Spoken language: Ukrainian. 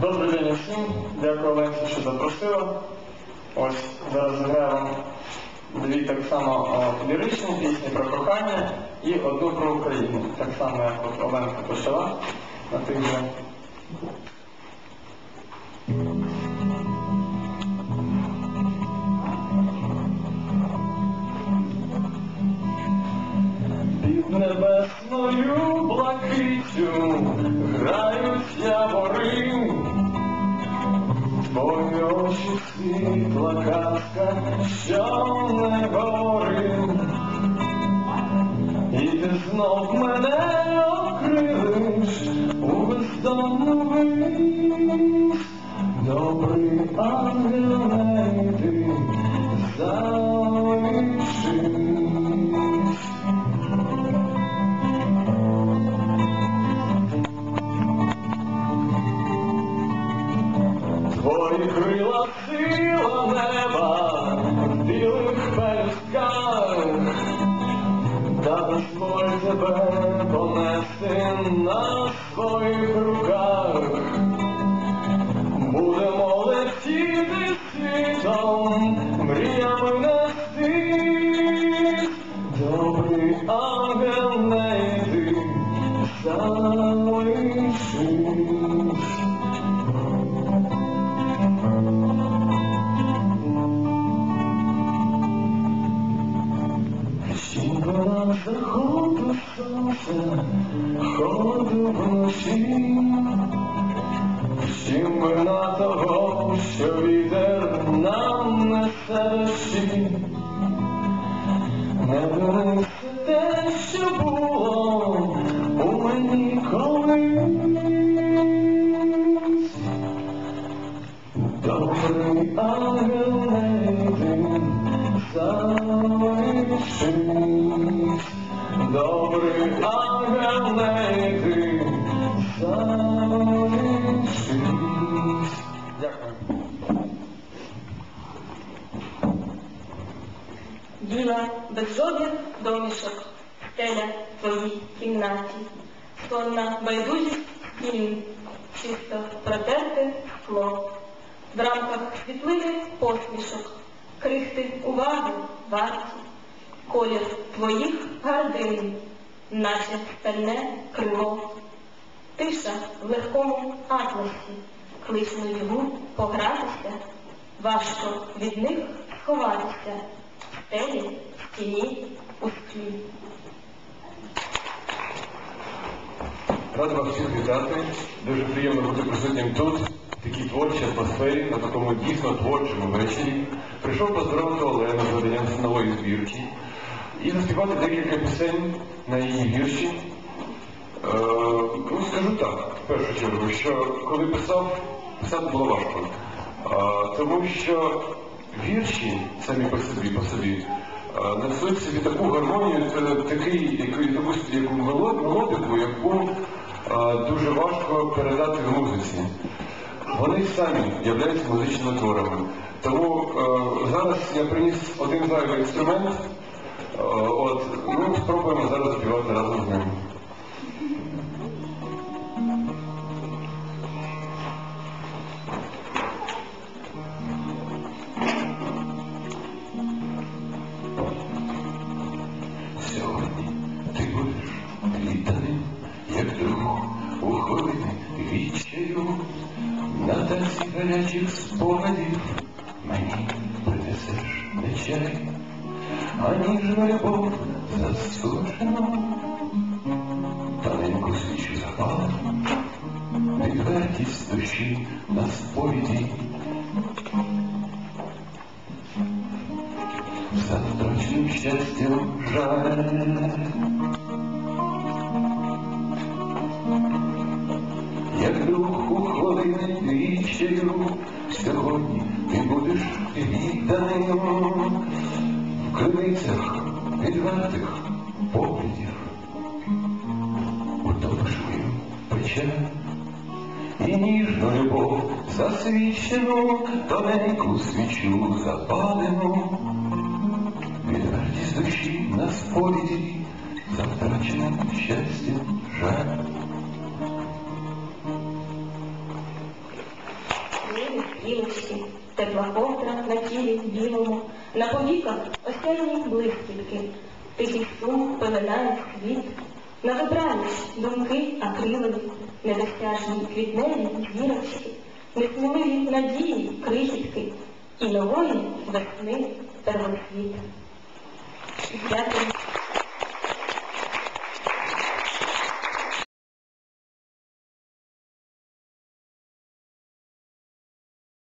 Добрий день усім. Дякую Оленці, що запросила. Ось зараз вам дві так само ліричні пісні про кохання і одну про Україну. Так само, як от Оленка почала на тих же. Під небесною блакитю грають явори, Світла казка, що не гори, і ти знов мене Крила сила неба в білих пелюстках, та дозволь тебе понести на своїх руках. Будемо летіти світом, мріями нести. Добрий сонця, ходу вночі, всім вина того, що вітер нам несе дощі. Не вернеться те, що було у мені колись. Добрий ангел Біла без жодних домішок, стеля в твоїй кімнаті, сонна байдужість стін, чисто протерте скло, в рамках світлини посмішок, крихти уваги варті, колір твоїх гардин, наче стальне крило, тиша в легкому атласі, кличну йому погратися, важко від них сховатися, в тіні, у склі. Рад вас всіх вітати. Дуже приємно бути присутнім тут, в такій творчій атмосфері, на такому дійсно творчому вечорі. Прийшов поздоровити Олену з виданням нової збірки і заспівати декілька пісень на її вірші. Е, ну, скажу так, в першу чергу, що коли писав, писати було важко. Е, тому що вірші самі по собі, по собі несуть собі таку гармонію, це такий, який, таку яку мело- мелодику, яку дуже важко передати в музиці. Вони самі являються музичними творами. Тому зараз я приніс один зайвий інструмент. От, ну, спробуємо зараз співати на танці гарячих спогадів мені принесеш не чай, а ніжну любов засуджену, тоненьку свічу запала, відвертість душі на сповіді. Завтрашнім щастям жаль. Вічею, сьогодні ти будеш відданим. В криницях відвертих поглядів, утопиш мою печаль і ніжну любов засвічену, тоненьку свічу запалену, відвертість душі на сповіді, за втраченим щастям жаль. Щасливі стрілочки, тепла ковдра на тілі білому, на повіках осінні блискітки, тихий сум пеленає світ, на добраніч думки акрилові, недосяжні квітневі зірочки, несміливі надії крихітки і нової весни первоцвіт. Дякую.